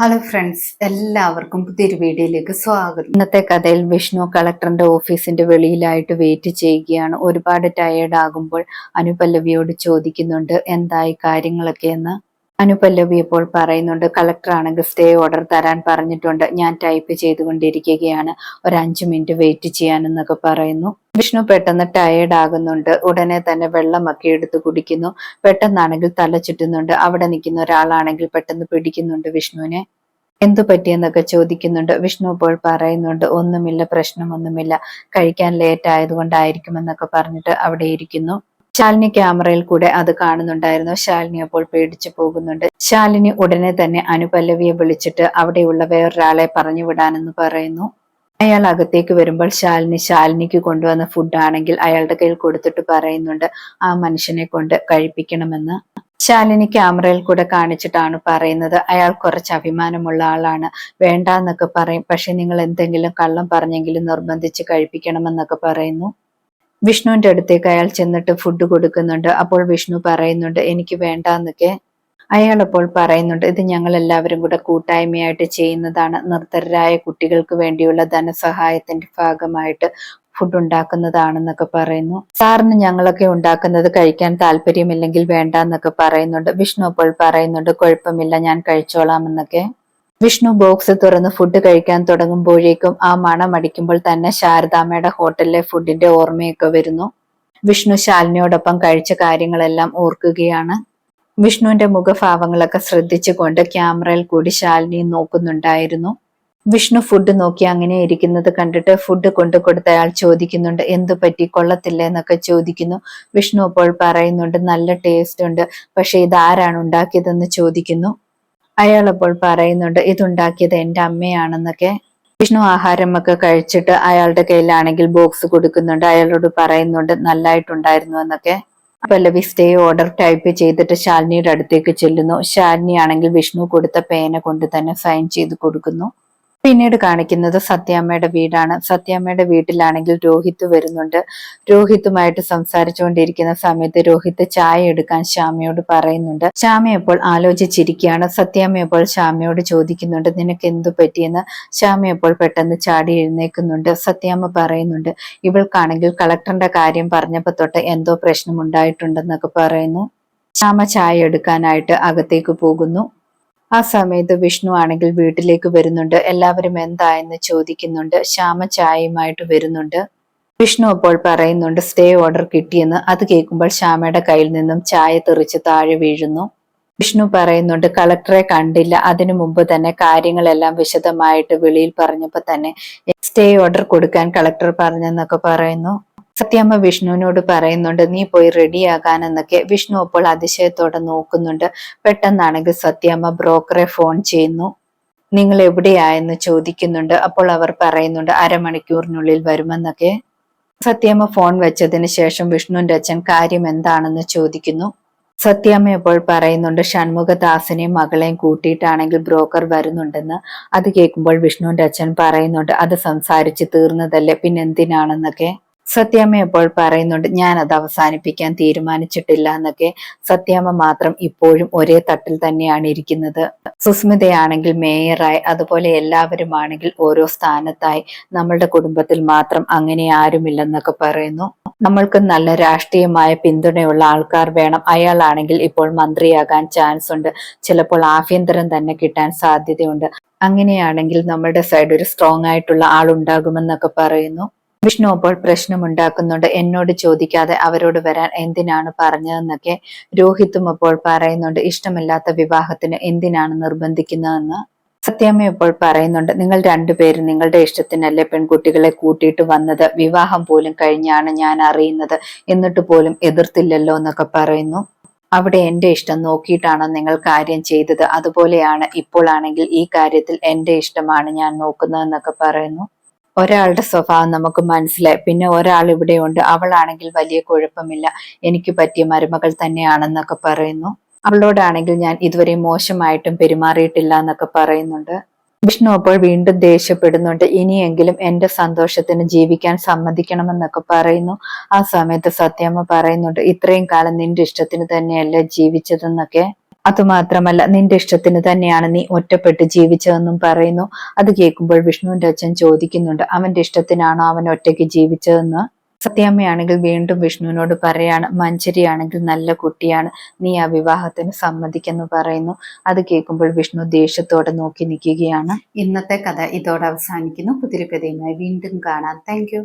Hello friends എല്ലാവർക്കും പുതിയൊരു വീഡിയോയിലേക്ക് സ്വാഗതം. ഇന്നത്തെ കഥയിൽ വിഷ്ണു കളക്ടറിന്റെ ഓഫീസിന്റെ വെളിയിലായിട്ട് വെയിറ്റ് ചെയ്യുകയാണ്. ഒരുപാട് ടയേർഡ് ആകുമ്പോൾ അനുപല്ലവിയോട് ചോദിക്കുന്നുണ്ട് എന്തായി കാര്യങ്ങളൊക്കെ എന്ന്. അനുപല്ലവി ഇപ്പോൾ പറയുന്നുണ്ട് കളക്ടറാണെങ്കിൽ സ്റ്റേ ഓർഡർ തരാൻ പറഞ്ഞിട്ടുണ്ട്. ഞാൻ ടൈപ്പ് ചെയ്തുകൊണ്ടിരിക്കുകയാണ്. ഒരു അഞ്ചു മിനിറ്റ് വെയിറ്റ് ചെയ്യാനെന്നൊക്കെ പറയുന്നു. വിഷ്ണു പെട്ടെന്ന് ടയേർഡ് ആകുന്നുണ്ട്. ഉടനെ തന്നെ വെള്ളമൊക്കെ എടുത്ത് കുടിക്കുന്നു. പെട്ടെന്നാണെങ്കിൽ തല ചുറ്റുന്നുണ്ട്. അവിടെ നിൽക്കുന്ന ഒരാളാണെങ്കിൽ പെട്ടെന്ന് പിടിക്കുന്നുണ്ട് വിഷ്ണുവിനെ. എന്തു പറ്റിയെന്നൊക്കെ ചോദിക്കുന്നുണ്ട്. വിഷ്ണു ഇപ്പോൾ പറയുന്നുണ്ട് ഒന്നുമില്ല പ്രശ്നമൊന്നുമില്ല. കഴിക്കാൻ ലേറ്റ് ആയതുകൊണ്ടായിരിക്കുമെന്നൊക്കെ പറഞ്ഞിട്ട് അവിടെ ഇരിക്കുന്നു. ശാലിനി ക്യാമറയിൽ കൂടെ അത് കാണുന്നുണ്ടായിരുന്നു. ശാലിനി അപ്പോൾ പേടിച്ചു പോകുന്നുണ്ട്. ശാലിനി ഉടനെ തന്നെ അനുപല്ലവിയെ വിളിച്ചിട്ട് അവിടെയുള്ള വേറൊരാളെ പറഞ്ഞു വിടാനെന്ന് പറയുന്നു. അയാൾ അകത്തേക്ക് വരുമ്പോൾ ശാലിനി ശാലിനിക്ക് കൊണ്ടുവന്ന ഫുഡ് ആണെങ്കിൽ അയാളുടെ കയ്യിൽ കൊടുത്തിട്ട് പറയുന്നുണ്ട്. ആ മനുഷ്യനെ കൊണ്ട് കഴിപ്പിക്കണമെന്ന്. ശാലിനി ക്യാമറയിൽ കൂടെ കാണിച്ചിട്ടാണ് പറയുന്നത്. അയാൾ കുറച്ച് അഭിമാനമുള്ള ആളാണ്. വേണ്ട എന്നൊക്കെ പറയും. പക്ഷെ നിങ്ങൾ എന്തെങ്കിലും കള്ളം പറഞ്ഞെങ്കിലും നിർബന്ധിച്ച് കഴിപ്പിക്കണമെന്നൊക്കെ പറയുന്നു. വിഷ്ണുവിന്റെ അടുത്തേക്ക് അയാൾ ചെന്നിട്ട് ഫുഡ് കൊടുക്കുന്നുണ്ട്. അപ്പോൾ വിഷ്ണു പറയുന്നുണ്ട് എനിക്ക് വേണ്ട എന്നൊക്കെ അയാൾ അപ്പോൾ പറയുന്നുണ്ട് ഇത് ഞങ്ങൾ എല്ലാവരും കൂടെ കൂട്ടായ്മയായിട്ട് ചെയ്യുന്നതാണ്. നിർത്തരായ കുട്ടികൾക്ക് വേണ്ടിയുള്ള ധനസഹായത്തിന്റെ ഭാഗമായിട്ട് ഫുഡ് ഉണ്ടാക്കുന്നതാണെന്നൊക്കെ പറയുന്നു. സാറിന് ഞങ്ങളൊക്കെ ഉണ്ടാക്കുന്നത് കഴിക്കാൻ താല്പര്യമില്ലെങ്കിൽ വേണ്ട എന്നൊക്കെ പറയുന്നുണ്ട്. വിഷ്ണു അപ്പോൾ പറയുന്നുണ്ട് കുഴപ്പമില്ല ഞാൻ കഴിച്ചോളാം എന്നൊക്കെ. വിഷ്ണു ബോക്സ് തുറന്ന് ഫുഡ് കഴിക്കാൻ തുടങ്ങുമ്പോഴേക്കും ആ മണം അടിക്കുമ്പോൾ തന്നെ ശാരദാമ്മയുടെ ഹോട്ടലിലെ ഫുഡിന്റെ ഓർമ്മയൊക്കെ വരുന്നു. വിഷ്ണു ശാലിനിയോടൊപ്പം കഴിച്ച കാര്യങ്ങളെല്ലാം ഓർക്കുകയാണ്. വിഷ്ണുവിന്റെ മുഖഭാവങ്ങളൊക്കെ ശ്രദ്ധിച്ചുകൊണ്ട് ക്യാമറയിൽ കൂടി ശാലിനി നോക്കുന്നുണ്ടായിരുന്നു. വിഷ്ണു ഫുഡ് നോക്കി അങ്ങനെ ഇരിക്കുന്നത് കണ്ടിട്ട് ഫുഡ് കൊണ്ടു അയാൾ ചോദിക്കുന്നുണ്ട് എന്തു പറ്റി? കൊള്ളത്തില്ല? എന്നൊക്കെ ചോദിക്കുന്നു. വിഷ്ണു അപ്പോൾ പറയുന്നുണ്ട് നല്ല ടേസ്റ്റ് ഉണ്ട്. പക്ഷെ ഇത് ആരാണ് ഉണ്ടാക്കിയതെന്ന് ചോദിക്കുന്നു. അയാൾ അപ്പോൾ പറയുന്നുണ്ട് ഇതുണ്ടാക്കിയത് എന്റെ അമ്മയാണെന്നൊക്കെ. വിഷ്ണു ആഹാരമൊക്കെ കഴിച്ചിട്ട് അയാളുടെ കയ്യിലാണെങ്കിൽ ബോക്സ് കൊടുക്കുന്നുണ്ട്. അയാളോട് പറയുന്നുണ്ട് നല്ലായിട്ടുണ്ടായിരുന്നു എന്നൊക്കെ. പല്ലവി സ്റ്റേ ഓർഡർ ടൈപ്പ് ചെയ്തിട്ട് ശാലിനിയുടെ അടുത്തേക്ക് ചെല്ലുന്നു. ശാലിനി ആണെങ്കിൽ വിഷ്ണു കൊടുത്ത പേന കൊണ്ട് തന്നെ സൈൻ ചെയ്ത് കൊടുക്കുന്നു. പിന്നീട് കാണിക്കുന്നത് സത്യാമ്മയുടെ വീടാണ്. സത്യാമ്മയുടെ വീട്ടിലാണെങ്കിൽ രോഹിത്ത് വരുന്നുണ്ട്. രോഹിത്തുമായിട്ട് സംസാരിച്ചുകൊണ്ടിരിക്കുന്ന സമയത്ത് രോഹിത്ത് ചായ എടുക്കാൻ ശ്യാമയോട് പറയുന്നുണ്ട്. ശ്യാമ അപ്പോൾ ആലോചിച്ചിരിക്കുകയാണ്. സത്യാമ്മ അപ്പോൾ ശ്യാമയോട് ചോദിക്കുന്നുണ്ട് നിനക്ക് എന്തു പറ്റിയെന്ന്? ശ്യാമ അപ്പോൾ പെട്ടെന്ന് ചാടി എഴുന്നേക്കുന്നുണ്ട് സത്യാമ്മ പറയുന്നുണ്ട് ഇവൾക്കാണെങ്കിൽ കളക്ടറിന്റെ കാര്യം പറഞ്ഞപ്പോ തൊട്ട് എന്തോ പ്രശ്നം ഉണ്ടായിട്ടുണ്ടെന്നൊക്കെ പറയുന്നു. ശ്യാമ ചായ എടുക്കാനായിട്ട് അകത്തേക്ക് പോകുന്നു. ആ സമയത്ത് വിഷ്ണു ആണെങ്കിൽ വീട്ടിലേക്ക് വരുന്നുണ്ട്. എല്ലാവരും എന്താ എന്ന് ചോദിക്കുന്നുണ്ട്. ശ്യാമ ചായയുമായിട്ട് വരുന്നുണ്ട്. വിഷ്ണു അപ്പോൾ പറയുന്നുണ്ട് സ്റ്റേ ഓർഡർ കിട്ടിയെന്ന്. അത് കേൾക്കുമ്പോൾ ശ്യാമയുടെ കയ്യിൽ നിന്നും ചായ തെറിച്ച് താഴെ വീഴുന്നു. വിഷ്ണു പറയുന്നുണ്ട് കളക്ടറെ കണ്ടില്ല. അതിനു മുമ്പ് തന്നെ കാര്യങ്ങളെല്ലാം വിശദമായിട്ട് വെളിയിൽ പറഞ്ഞപ്പോ തന്നെ സ്റ്റേ ഓർഡർ കൊടുക്കാൻ കളക്ടർ പറഞ്ഞെന്നൊക്കെ പറയുന്നു. സത്യമ്മ വിഷ്ണുവിനോട് പറയുന്നുണ്ട് നീ പോയി റെഡിയാകാൻ എന്നൊക്കെ വിഷ്ണു അപ്പോൾ അതിശയത്തോടെ നോക്കുന്നുണ്ട്. പെട്ടെന്നാണെങ്കിൽ സത്യാമ്മ ബ്രോക്കറെ ഫോൺ ചെയ്യുന്നു. നിങ്ങൾ എവിടെയായെന്ന് ചോദിക്കുന്നുണ്ട്. അപ്പോൾ അവർ പറയുന്നുണ്ട് അരമണിക്കൂറിനുള്ളിൽ വരുമെന്നൊക്കെ. സത്യാമ്മ ഫോൺ വെച്ചതിന് ശേഷം വിഷ്ണുവിന്റെ അച്ഛൻ കാര്യം എന്താണെന്ന് ചോദിക്കുന്നു. സത്യാമ്മ ഇപ്പോൾ പറയുന്നുണ്ട് ഷൺമുഖദാസിനെയും മകളെയും കൂട്ടിയിട്ടാണെങ്കിൽ ബ്രോക്കർ വരുന്നുണ്ടെന്ന്. അത് കേൾക്കുമ്പോൾ വിഷ്ണുവിന്റെ അച്ഛൻ പറയുന്നുണ്ട് അത് സംസാരിച്ച് തീർന്നതല്ലേ പിന്നെ എന്തിനാണെന്നൊക്കെ. സത്യാമ്മ ഇപ്പോൾ പറയുന്നുണ്ട് ഞാൻ അത് അവസാനിപ്പിക്കാൻ തീരുമാനിച്ചിട്ടില്ല എന്നൊക്കെ. സത്യാമ്മ മാത്രം ഇപ്പോഴും ഒരേ തട്ടിൽ തന്നെയാണ് ഇരിക്കുന്നത്. സുസ്മിതയാണെങ്കിൽ മേയറായി അതുപോലെ എല്ലാവരുമാണെങ്കിൽ ഓരോ സ്ഥാനത്തായി. നമ്മളുടെ കുടുംബത്തിൽ മാത്രം അങ്ങനെ ആരുമില്ലെന്നൊക്കെ പറയുന്നു. നമ്മൾക്ക് നല്ല രാഷ്ട്രീയമായ പിന്തുണയുള്ള ആൾക്കാർ വേണം. അയാളാണെങ്കിൽ ഇപ്പോൾ മന്ത്രിയാകാൻ ചാൻസ് ഉണ്ട് ചിലപ്പോൾ ആഭ്യന്തരം തന്നെ കിട്ടാൻ സാധ്യതയുണ്ട്. അങ്ങനെയാണെങ്കിൽ നമ്മളുടെ സൈഡ് ഒരു സ്ട്രോങ് ആയിട്ടുള്ള ആളുണ്ടാകുമെന്നൊക്കെ പറയുന്നു. വിഷ്ണു അപ്പോൾ പ്രശ്നമുണ്ടാക്കുന്നുണ്ട്. എന്നോട് ചോദിക്കാതെ അവരോട് വരാൻ എന്തിനാണ് പറഞ്ഞതെന്നൊക്കെ രോഹിത്തും അപ്പോൾ പറയുന്നുണ്ട്. ഇഷ്ടമില്ലാത്ത വിവാഹത്തിന് എന്തിനാണ് നിർബന്ധിക്കുന്നതെന്ന് സത്യാമ്മ ഇപ്പോൾ പറയുന്നുണ്ട്. നിങ്ങൾ രണ്ടുപേരും നിങ്ങളുടെ ഇഷ്ടത്തിനല്ലേ പെൺകുട്ടികളെ കൂട്ടിയിട്ട് വന്നത്? വിവാഹം പോലും കഴിഞ്ഞാണ് ഞാൻ അറിയുന്നത്. എന്നിട്ട് പോലും എതിർത്തില്ലല്ലോ എന്നൊക്കെ പറയുന്നു. അവിടെ എന്റെ ഇഷ്ടം നോക്കിയിട്ടാണോ നിങ്ങൾ കാര്യം ചെയ്തത്. അതുപോലെയാണ് ഇപ്പോഴാണെങ്കിൽ ഈ കാര്യത്തിൽ എന്റെ ഇഷ്ടമാണ് ഞാൻ നോക്കുന്നതെന്നൊക്കെ പറയുന്നു. ഒരാളുടെ സ്വഭാവം നമുക്ക് മനസ്സിലായി. പിന്നെ ഒരാൾ ഇവിടെയുണ്ട്. അവളാണെങ്കിൽ വലിയ കുഴപ്പമില്ല. എനിക്ക് പറ്റിയ മരുമകൾ തന്നെയാണെന്നൊക്കെ പറയുന്നു. അവളോടാണെങ്കിൽ ഞാൻ ഇതുവരെ മോശമായിട്ടും പെരുമാറിയിട്ടില്ല എന്നൊക്കെ പറയുന്നുണ്ട്. വിഷ്ണു അപ്പോൾ വീണ്ടും ദേഷ്യപ്പെടുന്നുണ്ട്. ഇനിയെങ്കിലും എന്റെ സന്തോഷത്തിന് ജീവിക്കാൻ സമ്മതിക്കണമെന്നൊക്കെ പറയുന്നു. ആ സമയത്ത് സത്യമ്മ പറയുന്നുണ്ട് ഇത്രയും കാലം നിന്റെ ഇഷ്ടത്തിന് തന്നെയല്ല ജീവിച്ചതെന്നൊക്കെ. അതുമാത്രമല്ല നിന്റെ ഇഷ്ടത്തിന് തന്നെയാണ് നീ ഒറ്റപ്പെട്ട് ജീവിച്ചതെന്നും പറയുന്നു. അത് കേൾക്കുമ്പോൾ വിഷ്ണുവിന്റെ അച്ഛൻ ചോദിക്കുന്നുണ്ട് അവന്റെ ഇഷ്ടത്തിനാണോ അവൻ ഒറ്റയ്ക്ക് ജീവിച്ചതെന്ന്? സത്യാമ്മയാണെങ്കിൽ വീണ്ടും വിഷ്ണുവിനോട് പറയാണ് മഞ്ചരിയാണെങ്കിൽ നല്ല കുട്ടിയാണ് നീ ആ വിവാഹത്തിന് സമ്മതിക്കെന്ന് പറയുന്നു. അത് കേൾക്കുമ്പോൾ വിഷ്ണു ദേഷ്യത്തോടെ നോക്കി നിൽക്കുകയാണ്. ഇന്നത്തെ കഥ ഇതോടെ അവസാനിക്കുന്നു. പുതിരി കഥയുമായി വീണ്ടും കാണാം. താങ്ക്